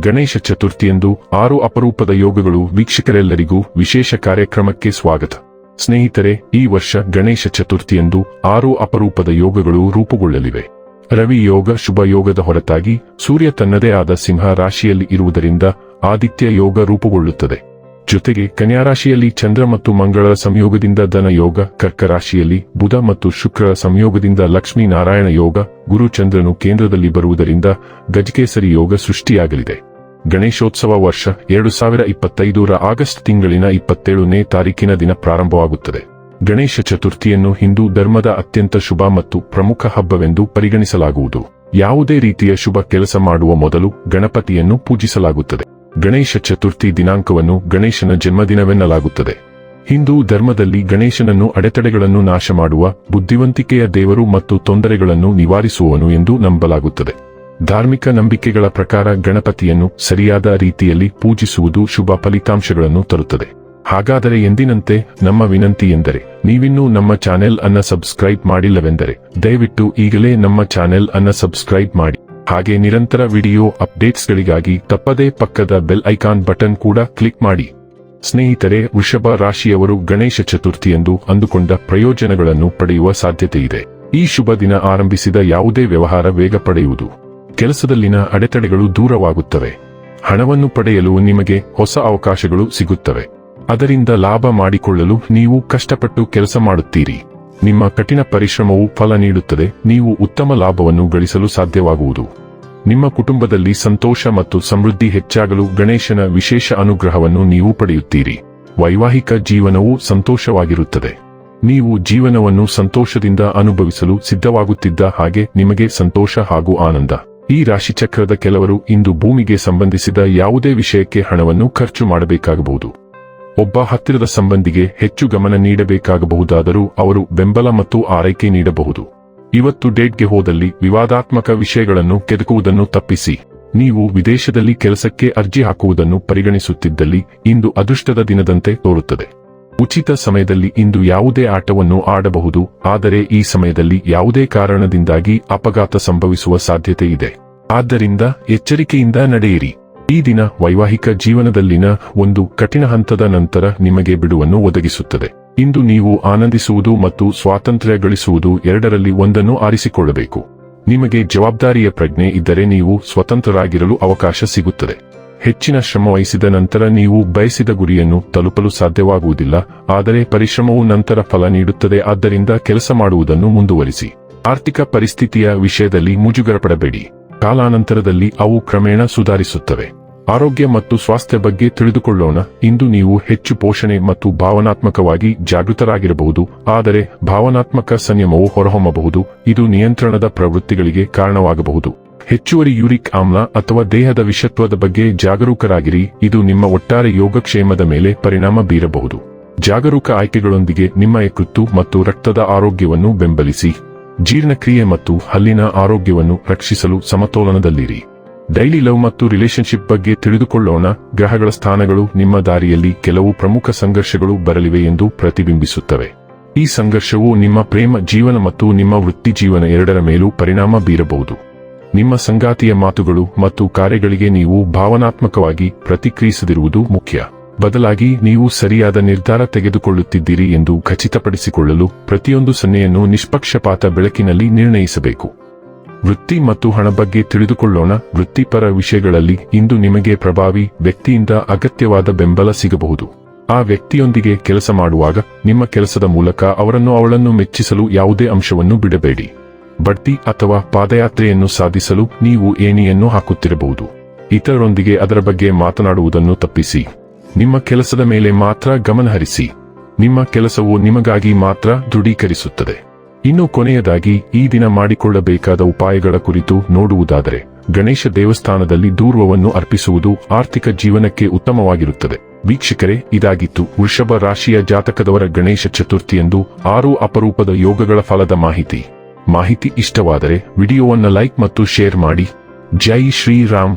ಗಣೇಶ ಚತುರ್ಥಿಯಂದು ಆರು ಅಪರೂಪದ ಯೋಗಗಳು ವೀಕ್ಷಕರೆಲ್ಲರಿಗೂ ವಿಶೇಷ ಕಾರ್ಯಕ್ರಮಕ್ಕೆ ಸ್ವಾಗತ. ಸ್ನೇಹಿತರೆ, ಈ ವರ್ಷ ಗಣೇಶ ಚತುರ್ಥಿಯಂದು ಆರು ಅಪರೂಪದ ಯೋಗಗಳು ರೂಪುಗೊಳ್ಳಲಿವೆ. ರವಿ ಯೋಗ ಶುಭ ಯೋಗದ ಹೊರತಾಗಿ ಸೂರ್ಯ ತನ್ನದೇ ಆದ ಸಿಂಹ ರಾಶಿಯಲ್ಲಿ ಇರುವುದರಿಂದ ಆದಿತ್ಯ ಯೋಗ ರೂಪುಗೊಳ್ಳುತ್ತದೆ. ಜೊತೆಗೆ ಕನ್ಯಾ ರಾಶಿಯಲ್ಲಿ ಚಂದ್ರ ಮತ್ತು ಮಂಗಳ ಸಂಯೋಗದಿಂದ ಧನ ಯೋಗ ಕರ್ಕ ರಾಶಿಯಲ್ಲಿ ಬುಧ ಮತ್ತು ಶುಕ್ರರ ಸಂಯೋಗದಿಂದ ಲಕ್ಷ್ಮೀ ನಾರಾಯಣ ಯೋಗ, ಗುರು ಚಂದ್ರನು ಕೇಂದ್ರದಲ್ಲಿ ಬರುವುದರಿಂದ ಗಜಕೇಸರಿ ಯೋಗ ಸೃಷ್ಟಿಯಾಗಲಿದೆ. ಗಣೇಶೋತ್ಸವ ವರ್ಷ ಎರಡು ಸಾವಿರ ಇಪ್ಪತ್ತೈದರ ಆಗಸ್ಟ್ ತಿಂಗಳಿನ ಇಪ್ಪತ್ತೇಳನೇ ತಾರೀಕಿನ ದಿನ ಪ್ರಾರಂಭವಾಗುತ್ತದೆ. ಗಣೇಶ ಚತುರ್ಥಿಯನ್ನು ಹಿಂದೂ ಧರ್ಮದ ಅತ್ಯಂತ ಶುಭ ಮತ್ತು ಪ್ರಮುಖ ಹಬ್ಬವೆಂದು ಪರಿಗಣಿಸಲಾಗುವುದು. ಯಾವುದೇ ರೀತಿಯ ಶುಭ ಕೆಲಸ ಮಾಡುವ ಮೊದಲು ಗಣಪತಿಯನ್ನು ಪೂಜಿಸಲಾಗುತ್ತದೆ. ಗಣೇಶ ಚತುರ್ಥಿ ದಿನಾಂಕವನ್ನು ಗಣೇಶನ ಜನ್ಮದಿನವೆನ್ನಲಾಗುತ್ತದೆ. ಹಿಂದೂ ಧರ್ಮದಲ್ಲಿ ಗಣೇಶನನ್ನು ಅಡೆತಡೆಗಳನ್ನು ನಾಶ ಮಾಡುವ ಬುದ್ಧಿವಂತಿಕೆಯ ದೇವರು ಮತ್ತು ತೊಂದರೆಗಳನ್ನು ನಿವಾರಿಸುವವನು ಎಂದು ನಂಬಲಾಗುತ್ತದೆ. ಧಾರ್ಮಿಕ ನಂಬಿಕೆಗಳ ಪ್ರಕಾರ ಗಣಪತಿಯನ್ನು ಸರಿಯಾದ ರೀತಿಯಲ್ಲಿ ಪೂಜಿಸುವುದು ಶುಭ ಫಲಿತಾಂಶಗಳನ್ನು ತರುತ್ತದೆ. ಹಾಗಾದರೆ ಎಂದಿನಂತೆ ನಮ್ಮ ವಿನಂತಿ ಎಂದರೆ, ನೀವಿನ್ನೂ ನಮ್ಮ ಚಾನೆಲ್ ಅನ್ನ ಸಬ್ಸ್ಕ್ರೈಬ್ ಮಾಡಿಲ್ಲವೆಂದರೆ, ದಯವಿಟ್ಟು ಈಗಲೇ ನಮ್ಮ ಚಾನೆಲ್ ಅನ್ನ ಸಬ್ಸ್ಕ್ರೈಬ್ ಮಾಡಿ. ಹಾಗೆ ನಿರಂತರ ವಿಡಿಯೋ ಅಪ್ಡೇಟ್ಸ್ಗಳಿಗಾಗಿ ತಪ್ಪದೇ ಪಕ್ಕದ ಬೆಲ್ ಐಕಾನ್ ಬಟನ್ ಕೂಡ ಕ್ಲಿಕ್ ಮಾಡಿ. ಸ್ನೇಹಿತರೆ, ವೃಷಭ ರಾಶಿಯವರು ಗಣೇಶ ಚತುರ್ಥಿಯಂದು ಅಂದುಕೊಂಡ ಪ್ರಯೋಜನಗಳನ್ನು ಪಡೆಯುವ ಸಾಧ್ಯತೆ ಇದೆ. ಈ ಶುಭ ದಿನ ಆರಂಭಿಸಿದ ಯಾವುದೇ ವ್ಯವಹಾರ ವೇಗ ಪಡೆಯುವುದು. ಕೆಲಸದಲ್ಲಿನ ಅಡೆತಡೆಗಳು ದೂರವಾಗುತ್ತವೆ. ಹಣವನ್ನು ಪಡೆಯಲು ನಿಮಗೆ ಹೊಸ ಅವಕಾಶಗಳು ಸಿಗುತ್ತವೆ. ಅದರಿಂದ ಲಾಭ ಮಾಡಿಕೊಳ್ಳಲು ನೀವು ಕಷ್ಟಪಟ್ಟು ಕೆಲಸ ಮಾಡುತ್ತೀರಿ. ನಿಮ್ಮ ಕಠಿಣ ಪರಿಶ್ರಮವು ಫಲ ನೀಡುತ್ತದೆ, ನೀವು ಉತ್ತಮ ಲಾಭವನ್ನು ಗಳಿಸಲು ಸಾಧ್ಯವಾಗುವುದು. ನಿಮ್ಮ ಕುಟುಂಬದಲ್ಲಿ ಸಂತೋಷ ಮತ್ತು ಸಮೃದ್ಧಿ ಹೆಚ್ಚಾಗಲು ಗಣೇಶನ ವಿಶೇಷ ಅನುಗ್ರಹವನ್ನು ನೀವು ಪಡೆಯುತ್ತೀರಿ. ವೈವಾಹಿಕ ಜೀವನವು ಸಂತೋಷವಾಗಿರುತ್ತದೆ. ನೀವು ಜೀವನವನ್ನು ಸಂತೋಷದಿಂದ ಅನುಭವಿಸಲು ಸಿದ್ಧವಾಗುತ್ತಿದ್ದ ಹಾಗೆ ನಿಮಗೆ ಸಂತೋಷ ಹಾಗೂ ಆನಂದ. ಈ ರಾಶಿಚಕ್ರದ ಕೆಲವರು ಇಂದು ಭೂಮಿಗೆ ಸಂಬಂಧಿಸಿದ ಯಾವುದೇ ವಿಷಯಕ್ಕೆ ಹಣವನ್ನು ಖರ್ಚು ಮಾಡಬೇಕಾಗಬಹುದು. ಒಬ್ಬ ಹತ್ತಿರದ ಸಂಬಂಧಿಗೆ ಹೆಚ್ಚು ಗಮನ ನೀಡಬೇಕಾಗಬಹುದಾದರೂ ಅವರು ಬೆಂಬಲ ಮತ್ತು ಆರೈಕೆ ನೀಡಬಹುದು. ಇವತ್ತು ಡೇಟ್ಗೆ ಹೋದಲ್ಲಿ ವಿವಾದಾತ್ಮಕ ವಿಷಯಗಳನ್ನು ಕೆದಕುವುದನ್ನು ತಪ್ಪಿಸಿ. ನೀವು ವಿದೇಶದಲ್ಲಿ ಕೆಲಸಕ್ಕೆ ಅರ್ಜಿ ಹಾಕುವುದನ್ನು ಪರಿಗಣಿಸುತ್ತಿದ್ದಲ್ಲಿ ಇಂದು ಅದೃಷ್ಟದ ದಿನದಂತೆ ತೋರುತ್ತದೆ. ಉಚಿತ ಸಮಯದಲ್ಲಿ ಇಂದು ಯಾವುದೇ ಆಟವನ್ನು ಆಡಬಹುದು, ಆದರೆ ಈ ಸಮಯದಲ್ಲಿ ಯಾವುದೇ ಕಾರಣದಿಂದಾಗಿ ಅಪಘಾತ ಸಂಭವಿಸುವ ಸಾಧ್ಯತೆ ಇದೆ. ಆದ್ದರಿಂದ ಎಚ್ಚರಿಕೆಯಿಂದ ನಡೆಯಿರಿ. ಈ ದಿನ ವೈವಾಹಿಕ ಜೀವನದಲ್ಲಿನ ಒಂದು ಕಠಿಣ ಹಂತದ ನಂತರ ನಿಮಗೆ ಬಿಡುವನ್ನು ಒದಗಿಸುತ್ತದೆ. ಇಂದು ನೀವು ಆನಂದಿಸುವುದು ಮತ್ತು ಸ್ವಾತಂತ್ರ್ಯ ಗಳಿಸುವುದು ಎರಡರಲ್ಲಿ ಒಂದನ್ನು ಆರಿಸಿಕೊಳ್ಳಬೇಕು. ನಿಮಗೆ ಜವಾಬ್ದಾರಿಯ ಪ್ರಜ್ಞೆ ಇದ್ದರೆ ನೀವು ಸ್ವತಂತ್ರರಾಗಿರಲು ಅವಕಾಶ ಸಿಗುತ್ತದೆ. ಹೆಚ್ಚಿನ ಶ್ರಮವಹಿಸಿದ ನಂತರ ನೀವು ಬಯಸಿದ ಗುರಿಯನ್ನು ತಲುಪಲು ಸಾಧ್ಯವಾಗುವುದಿಲ್ಲ, ಆದರೆ ಪರಿಶ್ರಮವು ನಂತರ ಫಲ ನೀಡುತ್ತದೆ, ಆದ್ದರಿಂದ ಕೆಲಸ ಮಾಡುವುದನ್ನು ಮುಂದುವರಿಸಿ. ಆರ್ಥಿಕ ಪರಿಸ್ಥಿತಿಯ ವಿಷಯದಲ್ಲಿ ಮುಜುಗರಪಡಬೇಡಿ. ಕಾಲಾನಂತರದಲ್ಲಿ ಅವು ಕ್ರಮೇಣ ಸುಧಾರಿಸುತ್ತವೆ. ಆರೋಗ್ಯ ಮತ್ತು ಸ್ವಾಸ್ಥ್ಯ ಬಗ್ಗೆ ತಿಳಿದುಕೊಳ್ಳೋಣ. ಇಂದು ನೀವು ಹೆಚ್ಚು ಪೋಷಣೆ ಮತ್ತು ಭಾವನಾತ್ಮಕವಾಗಿ ಜಾಗೃತರಾಗಿರಬಹುದು. ಆದರೆ ಭಾವನಾತ್ಮಕ ಸಂಯಮವು ಹೊರಹೊಮ್ಮಬಹುದು. ಇದು ನಿಯಂತ್ರಣದ ಪ್ರವೃತ್ತಿಗಳಿಗೆ ಕಾರಣವಾಗಬಹುದು. ಹೆಚ್ಚುವರಿ ಯೂರಿಕ್ ಆಮ್ಲ ಅಥವಾ ದೇಹದ ವಿಷತ್ವದ ಬಗ್ಗೆ ಜಾಗರೂಕರಾಗಿರಿ. ಇದು ನಿಮ್ಮ ಒಟ್ಟಾರೆ ಯೋಗಕ್ಷೇಮದ ಮೇಲೆ ಪರಿಣಾಮ ಬೀರಬಹುದು. ಜಾಗರೂಕ ಆಯ್ಕೆಗಳೊಂದಿಗೆ ನಿಮ್ಮ ಯಕೃತ್ತು ಮತ್ತು ರಕ್ತದ ಆರೋಗ್ಯವನ್ನು ಬೆಂಬಲಿಸಿ. ಜೀರ್ಣಕ್ರಿಯೆ ಮತ್ತು ಹಲ್ಲಿನ ಆರೋಗ್ಯವನ್ನು ರಕ್ಷಿಸಲು ಸಮತೋಲನದಲ್ಲಿರಿ. ಡೈಲಿ ಲವ್ ಮತ್ತು ರಿಲೇಶನ್ಶಿಪ್ ಬಗ್ಗೆ ತಿಳಿದುಕೊಳ್ಳೋಣ. ಗ್ರಹಗಳ ಸ್ಥಾನಗಳು ನಿಮ್ಮ ದಾರಿಯಲ್ಲಿ ಕೆಲವು ಪ್ರಮುಖ ಸಂಘರ್ಷಗಳು ಬರಲಿವೆ ಎಂದು ಪ್ರತಿಬಿಂಬಿಸುತ್ತವೆ. ಈ ಸಂಘರ್ಷವು ನಿಮ್ಮ ಪ್ರೇಮ ಜೀವನ ಮತ್ತು ನಿಮ್ಮ ವೃತ್ತಿ ಜೀವನ ಎರಡರ ಮೇಲೂ ಪರಿಣಾಮ ಬೀರಬಹುದು. ನಿಮ್ಮ ಸಂಗಾತಿಯ ಮಾತುಗಳು ಮತ್ತು ಕಾರ್ಯಗಳಿಗೆ ನೀವು ಭಾವನಾತ್ಮಕವಾಗಿ ಪ್ರತಿಕ್ರಿಯಿಸದಿರುವುದು ಮುಖ್ಯ. ಬದಲಾಗಿ ನೀವು ಸರಿಯಾದ ನಿರ್ಧಾರ ತೆಗೆದುಕೊಳ್ಳುತ್ತಿದ್ದೀರಿ ಎಂದು ಖಚಿತಪಡಿಸಿಕೊಳ್ಳಲು ಪ್ರತಿಯೊಂದು ಸನ್ನೆಯನ್ನು ನಿಷ್ಪಕ್ಷಪಾತ ಬೆಳಕಿನಲ್ಲಿ ನಿರ್ಣಯಿಸಬೇಕು. ವೃತ್ತಿ ಮತ್ತು ಹಣ ಬಗ್ಗೆ ತಿಳಿದುಕೊಳ್ಳೋಣ. ವೃತ್ತಿಪರ ವಿಷಯಗಳಲ್ಲಿ ಇಂದು ನಿಮಗೆ ಪ್ರಭಾವಿ ವ್ಯಕ್ತಿಯಿಂದ ಅಗತ್ಯವಾದ ಬೆಂಬಲ ಸಿಗಬಹುದು. ಆ ವ್ಯಕ್ತಿಯೊಂದಿಗೆ ಕೆಲಸ ಮಾಡುವಾಗ ನಿಮ್ಮ ಕೆಲಸದ ಮೂಲಕ ಅವರನ್ನು ಅವಳನ್ನು ಮೆಚ್ಚಿಸಲು ಯಾವುದೇ ಅಂಶವನ್ನು ಬಿಡಬೇಡಿ. ಬಡ್ತಿ ಅಥವಾ ಪಾದಯಾತ್ರೆಯನ್ನು ಸಾಧಿಸಲು ನೀವು ಏಣಿಯನ್ನು ಹಾಕುತ್ತಿರಬಹುದು. ಇತರರೊಂದಿಗೆ ಅದರ ಬಗ್ಗೆ ಮಾತನಾಡುವುದನ್ನು ತಪ್ಪಿಸಿ. ನಿಮ್ಮ ಕೆಲಸದ ಮೇಲೆ ಮಾತ್ರ ಗಮನಹರಿಸಿ ನಿಮ್ಮ ಕೆಲಸವು ನಿಮಗಾಗಿ ಮಾತ್ರ ದೃಢೀಕರಿಸುತ್ತದೆ. ಇನ್ನು ಕೊನೆಯದಾಗಿ, ಈ ದಿನ ಮಾಡಿಕೊಳ್ಳಬೇಕಾದ ಉಪಾಯಗಳ ಕುರಿತು ನೋಡುವುದಾದರೆ, ಗಣೇಶ ದೇವಸ್ಥಾನದಲ್ಲಿ ದೂರ್ವವನ್ನು ಅರ್ಪಿಸುವುದು ಆರ್ಥಿಕ ಜೀವನಕ್ಕೆ ಉತ್ತಮವಾಗಿರುತ್ತದೆ. ವೀಕ್ಷಕರೇ, ಇದಾಗಿತ್ತು ವೃಷಭ ರಾಶಿಯ ಜಾತಕದವರ ಗಣೇಶ ಚತುರ್ಥಿಯಂದು ಆರು ಅಪರೂಪದ ಯೋಗಗಳ ಫಲದ ಮಾಹಿತಿ. ಮಾಹಿತಿ ಇಷ್ಟವಾದರೆ, ವಿಡಿಯೋವನ್ನು ಲೈಕ್ ಮತ್ತು ಶೇರ್ ಮಾಡಿ. ಜೈ ಶ್ರೀರಾಮ್.